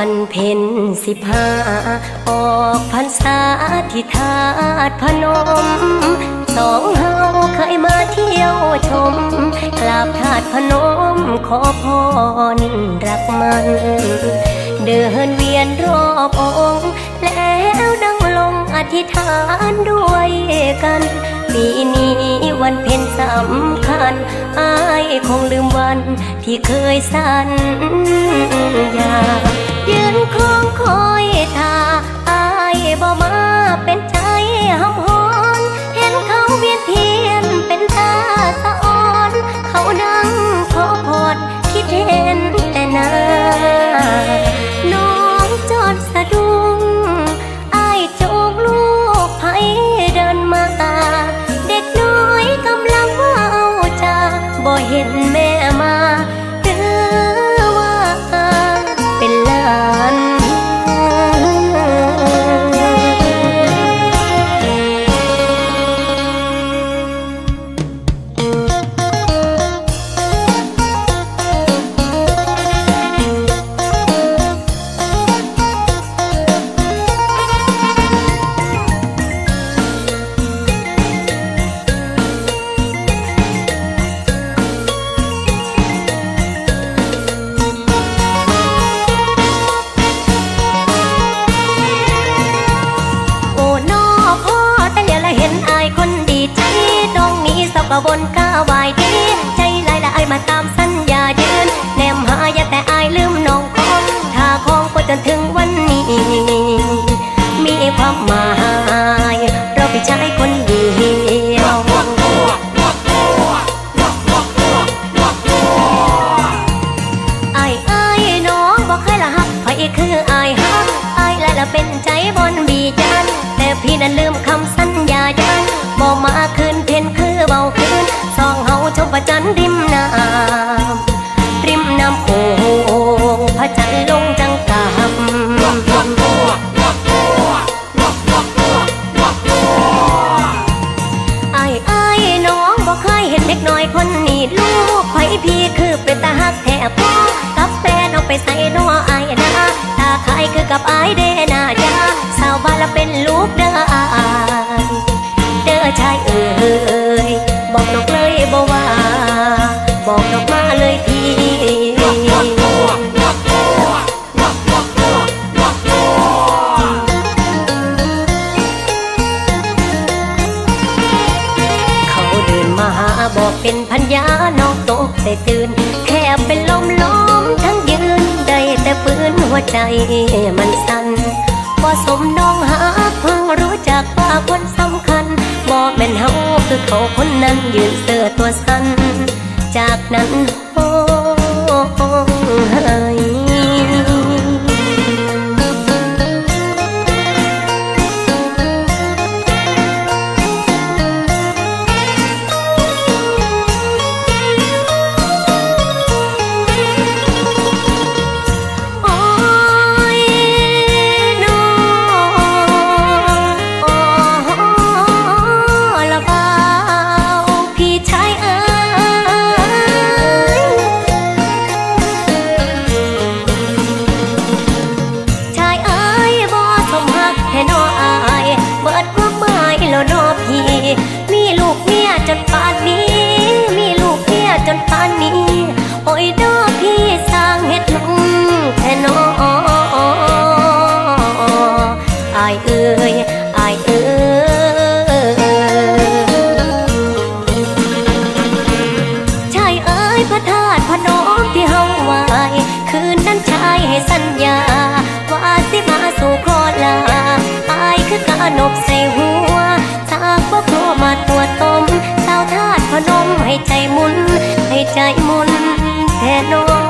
ันเพ็ญสิบห้าออกพรรษาที่ธาตุพนม สองเฮาเคยมาเที่ยวชม กราบธาตุพนมขอพรรักมัน เดินเวียนรอบองค์ แล้วดังลงอธิษฐานด้วยกันปีนี้วันเพ็ญสำคัญ อายคงลืมวันที่เคยสัญญา ยื นี้สับนก้าวายดีใจลายละอายมาตามสัญญายืนแนมหาอย่าแต่อายลืมน้องของถ้าของก็จนถึงวันนี้ มีความหมายเราเป็นชายคนเดียวอายอายน้องบอกเคยละฮักไผคืออายฮักอายละละเป็นใจบนบีจันแต่พี่นั้นลืมคำสัญญายันบอกมาคืนเพ็นคือ จันทร์ริมน้ำริมน้ำโขงพระจันทร์ลงจังกำอายอายน้องบอกเคยเห็นเด็กน้อยคนนี้ลูกไผพี่คือเป็นตาฮักแทบพ่อกับแฟนเอาไปใส่นัวอายนะตาขายคือกับไอายเดนาจ้าสาวบ้านละเป็นลูกเด้อไอายเด้อชายเอ กแต่ตื่น แค่เป็นลมล้มทั้งยืน ได้แต่ฟื้นหัวใจมันสั่นบ่สมน้องหาเพิ่งรู้จักว่าคนสำคัญบอกเป็นเฮาคือเขาคนนั้นยืนเสือตัวสั่นจากนั้นโอ้ย นอพี่ มีลูกเมียจนป่านนี้ มีลูกเมียจนป่านนี้ โอ้ยดู ให้ใจมุน ให้ใจมุนแท่นอง